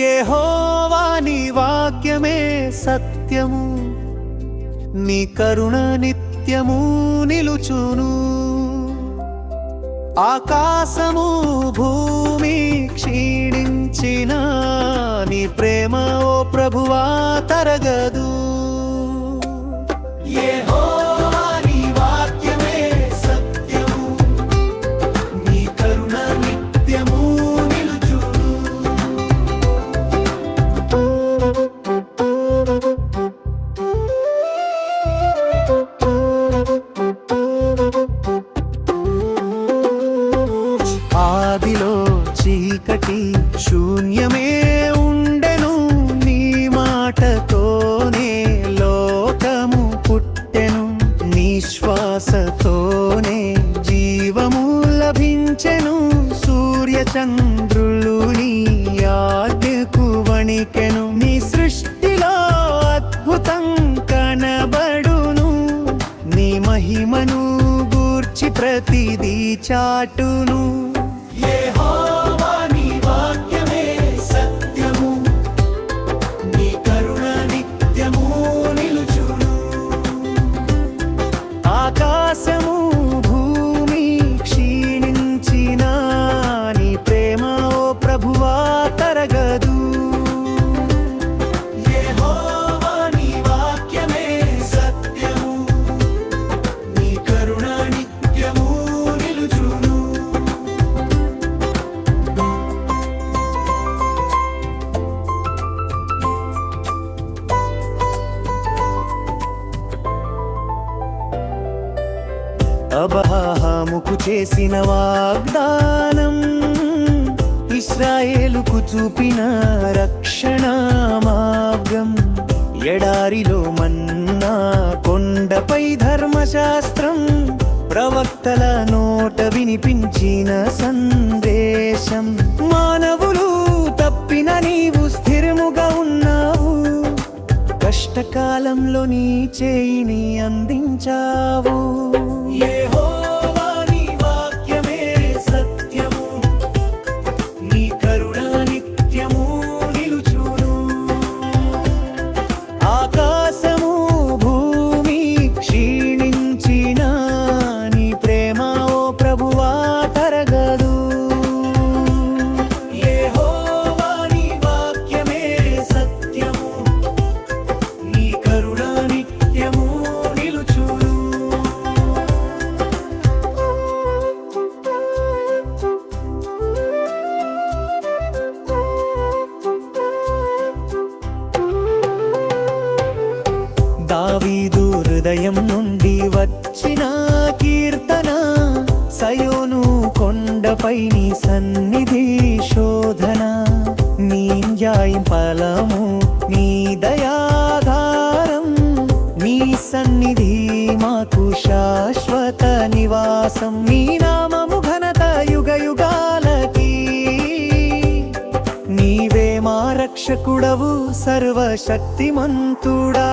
యెహోవా నీ వాక్యమే సత్యము. నీ కరుణ నిత్యము నిలుచును. ఆకాశము భూమి క్షీణించిన నీ ప్రేమ ఓ ప్రభువా తరగదు. యెహో వ్యాధిలో చీకటి శూన్యమే ఉండెను నీ మాటతోనే. లోకము పుట్టెను నిశ్వాసతోనే జీవము లభించెను సూర్య చంద్రులు నీ ఆజ్ఞకు వణికెను. నీ సృష్టిలో అద్భుతం కనబడును. నీ మహిమను గూర్చి ప్రతిదీ చాటును. అబ్రహాముకు చేసిన వాగ్దానం ఇస్రాయేలుకు చూపిన రక్షణ మార్గం. ఎడారిలో మన్నా కొండపై ధర్మశాస్త్రం ప్రవక్తల నోట వినిపించిన సందేశం. మానవులు తప్పిన నీవు స్థిరముగా ఉన్న కష్టకాలంలో నీ చేయిని అందించావు. యెహోవా హృదయం నుండి వచ్చిన కీర్తన సయోను కొండపై నీ సన్నిధి శోధన. నీ న్యాయం ఫలము నీ దయాధారం నీ సన్నిధి మాకు శాశ్వత నివాసం. నీ నామము ఘనత యుగ యుగాలకి. నీవే మా రక్షకుడవు సర్వశక్తిమంతుడా.